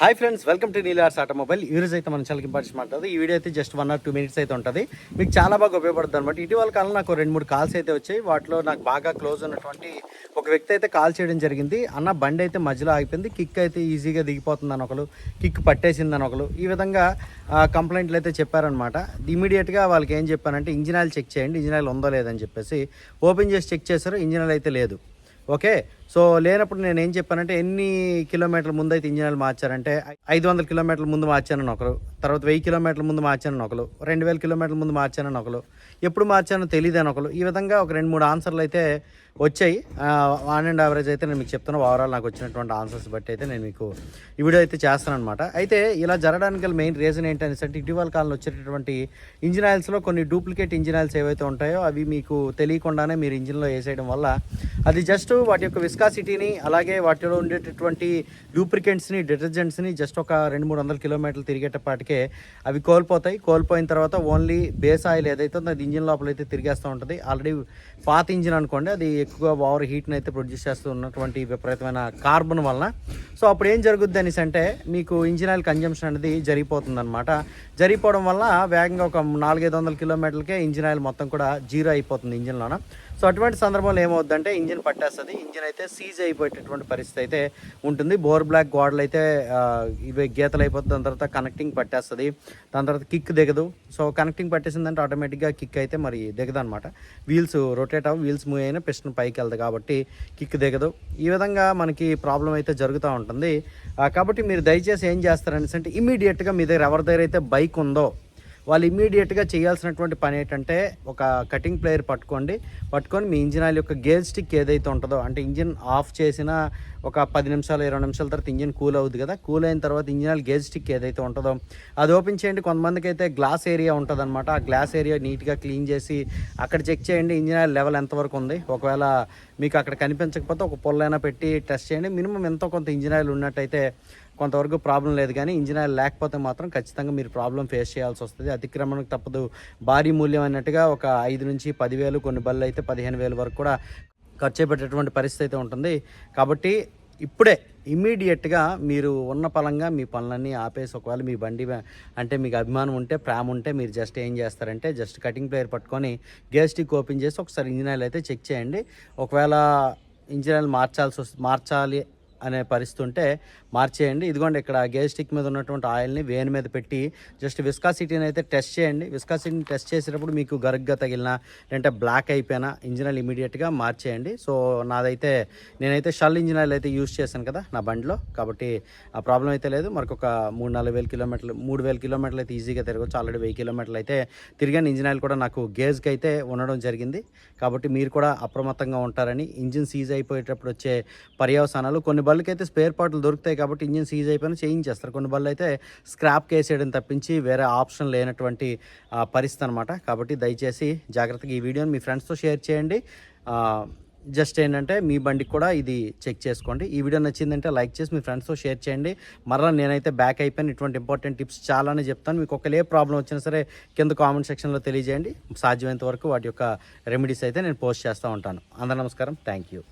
Hi friends welcome to Neelars automobile ఈ రోజు అయితే మనం చాలా ఇంపార్టెంట్ ఈ వీడియో అయితే just one or two minutes అయితే ఉంటుంది. మీకు చాలా బాగా ఉపయోగపడుతుంది అనమాట ఇటీవల కాలం నాకు రెండు మూడు కాల్స్ అయితే వచ్చాయి. వాటిలో నాకు బాగా క్లోజ్ ఉన్నటువంటి ఒక వ్యక్తి అయితే కాల్ చేయడం జరిగింది. అన్న బండి అయితే మధ్యలో ఆగిపోయింది. కిక్ అయితే ఈజీగా దిగిపోతుందని ఒకరు కిక్ పట్టేసిందని ఒకరు. ఈ విధంగా కంప్లైంట్లు అయితే చెప్పారనమాట ఇమీడియట్గా వాళ్ళకి ఏం చెప్పానంటే ఇంజిన్ ఆయిల్ చెక్ చేయండి. ఇంజిన్ ఆయిల్ ఉందో లేదని చెప్పేసి ఓపెన్ చేసి చెక్ చేశారు. ఇంజిన్ ఆయిల్ అయితే లేదు. ఓకే సో లేనప్పుడు నేను ఏం చెప్పానంటే ఎన్ని కిలోమీటర్ల ముందు అయితే ఇంజనీర్లు మార్చారంటే ఐదు వందల కిలోమీటర్ల ముందు మార్చానని ఒకరు తర్వాత వెయ్యి కిలోమీటర్ల ముందు మార్చానని ఒకరు రెండు వేల కిలోమీటర్ల ముందు మార్చానని ఒకరు ఎప్పుడు మార్చానో తెలియదని ఒకరు. ఈ విధంగా ఒక రెండు మూడు ఆన్సర్లు అయితే వచ్చాయి. ఆన్ అండ్ యావరేజ్ అయితే నేను మీకు చెప్తున్నా ఓవరాల్ నాకు వచ్చినటువంటి ఆన్సర్స్ బట్టి అయితే నేను మీకు ఈ వీడియో అయితే చేస్తాను అనమాట అయితే ఇలా జరగడానికి గల మెయిన్ రీజన్ ఏంటనేసి అంటే ఇటీవల కాలంలో వచ్చేటటువంటి ఇంజిన్ ఆయిల్స్లో కొన్ని డూప్లికేట్ ఇంజిన్ ఆయిల్స్ ఏవైతే ఉంటాయో అవి మీకు తెలియకుండానే మీరు ఇంజిన్లో వేసేయడం వల్ల అది జస్ట్ వాటి యొక్క విస్కాసిటీని అలాగే వాటిలో ఉండేటటువంటి లూప్రికెంట్స్ని డిటర్జెంట్స్ని జస్ట్ ఒక రెండు మూడు వందల కిలోమీటర్లు తిరిగేటప్పటికే అవి కోల్పోతాయి. కోల్పోయిన తర్వాత ఓన్లీ బేస్ ఆయిల్ ఏదైతే ఉందో అది ఇంజిన్ లోపల అయితే తిరిగేస్తూ ఉంటుంది. ఆల్రెడీ పాత ఇంజిన్ అనుకోండి అది ఎక్కువగా ఓవర్ హీట్ని అయితే ప్రొడ్యూస్ చేస్తూ ఉన్నటువంటి విపరీతమైన కార్బన్ వలన. సో అప్పుడు ఏం జరుగుద్ది అనేసి అంటే మీకు ఇంజిన్ ఆయిల్ కన్జంప్షన్ అనేది జరిగిపోతుంది అనమాట జరిగిపోవడం వల్ల వేగంగా ఒక నాలుగైదు వందల కిలోమీటర్లకే ఇంజిన్ ఆయిల్ మొత్తం కూడా జీరో అయిపోతుంది ఇంజిన్లోన సో అటువంటి సందర్భంలో ఏమవుద్దంటే ఇంజిన్ పట్టేస్తుంది. ఇంజిన్ అయితే సీజ్ అయిపోయేటటువంటి పరిస్థితి అయితే ఉంటుంది. బోర్ బ్లాక్ గోడలు అయితే ఇవి గీతలు అయిపోతుంది. దాని తర్వాత కనెక్టింగ్ పట్టేస్తుంది. దాని తర్వాత కిక్ దిగదు. సో కనెక్టింగ్ పట్టేసిందంటే ఆటోమేటిక్గా కిక్ అయితే మరి దిగదు అనమాట వీల్స్ రొటేట్ అవ్వ వీల్స్ మూవ్ అయినా పిస్టన్ పైకి వెళ్తుంది కాబట్టి కిక్ దిగదు. ఈ విధంగా మనకి ప్రాబ్లం అయితే జరుగుతూ ఉంటుంది. కాబట్టి మీరు దయచేసి ఏం చేస్తారనేసి అంటే ఇమీడియట్గా మీ దగ్గర ఎవరి దగ్గర అయితే బైక్ ఉందో వాళ్ళు ఇమీడియట్గా చేయాల్సినటువంటి పని ఏంటంటే ఒక కటింగ్ ప్లేయర్ పట్టుకోండి. పట్టుకొని మీ ఇంజిన్ ఆయిల్ యొక్క గేర్ స్టిక్ ఏదైతే ఉంటుందో అంటే ఇంజిన్ ఆఫ్ చేసిన ఒక పది నిమిషాలు ఇరవై నిమిషాల తర్వాత ఇంజిన్ కూల్ అవుతుంది కదా కూల్ అయిన తర్వాత ఇంజిన్ ఆయిల్ గేర్ స్టిక్ ఏదైతే ఉంటుందో అది ఓపెన్ చేయండి. కొంతమందికి అయితే గ్లాస్ ఏరియా ఉంటుంది అనమాట ఆ గ్లాస్ ఏరియా నీట్గా క్లీన్ చేసి అక్కడ చెక్ చేయండి ఇంజిన్ ఆయిల్ లెవెల్ ఎంతవరకు ఉంది. ఒకవేళ మీకు అక్కడ కనిపించకపోతే ఒక పొల్లైనా పెట్టి టెస్ట్ చేయండి. మినిమం ఎంతో కొంత ఇంజిన్ ఆయిల్ ఉన్నట్టయితే కొంతవరకు ప్రాబ్లం లేదు కానీ ఇంజిన్ ఆయిల్ లేకపోతే మాత్రం ఖచ్చితంగా మీరు ప్రాబ్లం ఫేస్ చేయాల్సి వస్తుంది. అతిక్రమణకు తప్పదు. భారీ మూల్యం అన్నట్టుగా ఒక ఐదు నుంచి పదివేలు కొన్ని బళ్ళు అయితే పదిహేను వేలు వరకు కూడా ఖర్చు పెట్టేటువంటి పరిస్థితి అయితే ఉంటుంది. కాబట్టి ఇప్పుడే ఇమ్మీడియట్గా మీరు ఉన్న పలంగా మీ పనులన్నీ ఆపేసి ఒకవేళ మీ బండి అంటే మీకు అభిమానం ఉంటే ప్రేమ ఉంటే మీరు జస్ట్ ఏం చేస్తారంటే జస్ట్ కటింగ్ ప్లేయర్ పట్టుకొని గేర్ స్టిక్ ఓపెన్ చేసి ఒకసారి ఇంజిన్ ఆయిల్ అయితే చెక్ చేయండి. ఒకవేళ ఇంజిన్ ఆయిల్ మార్చాల్సి మార్చాలి అనే పరిస్థితి ఉంటే మార్చేయండి. ఇదిగోండి ఇక్కడ గేజ్ స్టిక్ మీద ఉన్నటువంటి ఆయిల్ని వేన్ మీద పెట్టి జస్ట్ విస్కాసిటీని అయితే టెస్ట్ చేయండి. విస్కాసిటీని టెస్ట్ చేసేటప్పుడు మీకు గరుగ్గా తగిలినా లేదంటే బ్లాక్ అయిపోయినా ఇంజిన్ ఆయిల్ ఇమీడియట్గా మార్చేయండి. సో నాదైతే నేనైతే షల్ ఇంజిన్ ఆయిల్ అయితే యూస్ చేశాను కదా నా బండిలో. కాబట్టి ఆ ప్రాబ్లం అయితే లేదు. మరొక మూడు నాలుగు వేల కిలోమీటర్లు మూడు వేల కిలోమీటర్లు అయితే ఈజీగా తిరగచ్చు. ఆల్రెడీ వెయ్యి కిలోమీటర్లు అయితే తిరిగాను. ఇంజిన్ ఆయిల్ కూడా నాకు గేజ్కి అయితే ఉండడం జరిగింది. కాబట్టి మీరు కూడా అప్రమత్తంగా ఉంటారని ఇంజిన్ సీజ్ అయిపోయేటప్పుడు వచ్చే పర్యవసానాలు కొన్ని బళ్ళకైతే అయితే స్పేర్ పార్ట్లు దొరుకుతాయి కాబట్టి ఇంజిన్ సీజ్ అయిపోయినా చేయించేస్తారు. కొన్ని బళ్ళు అయితే స్క్రాప్ కేసేయడం తప్పించి వేరే ఆప్షన్ లేనటువంటి పరిస్థితి అనమాట కాబట్టి దయచేసి జాగ్రత్తగా ఈ వీడియోని మీ ఫ్రెండ్స్తో షేర్ చేయండి. జస్ట్ ఏంటంటే మీ బండికి కూడా ఇది చెక్ చేసుకోండి. ఈ వీడియో నచ్చిందంటే లైక్ చేసి మీ ఫ్రెండ్స్తో షేర్ చేయండి. మరలా నేనైతే బ్యాక్ అయిపోయిన. ఇటువంటి ఇంపార్టెంట్ టిప్స్ చాలానే చెప్తాను. మీకు ఒకవేళ ఏ ప్రాబ్లం వచ్చినా సరే కింద కామెంట్ సెక్షన్లో తెలియజేయండి. సాధ్యమైనంత వరకు వాటి యొక్క రెమెడీస్ అయితే నేను పోస్ట్ చేస్తూ ఉంటాను. అందరూ నమస్కారం. Thank you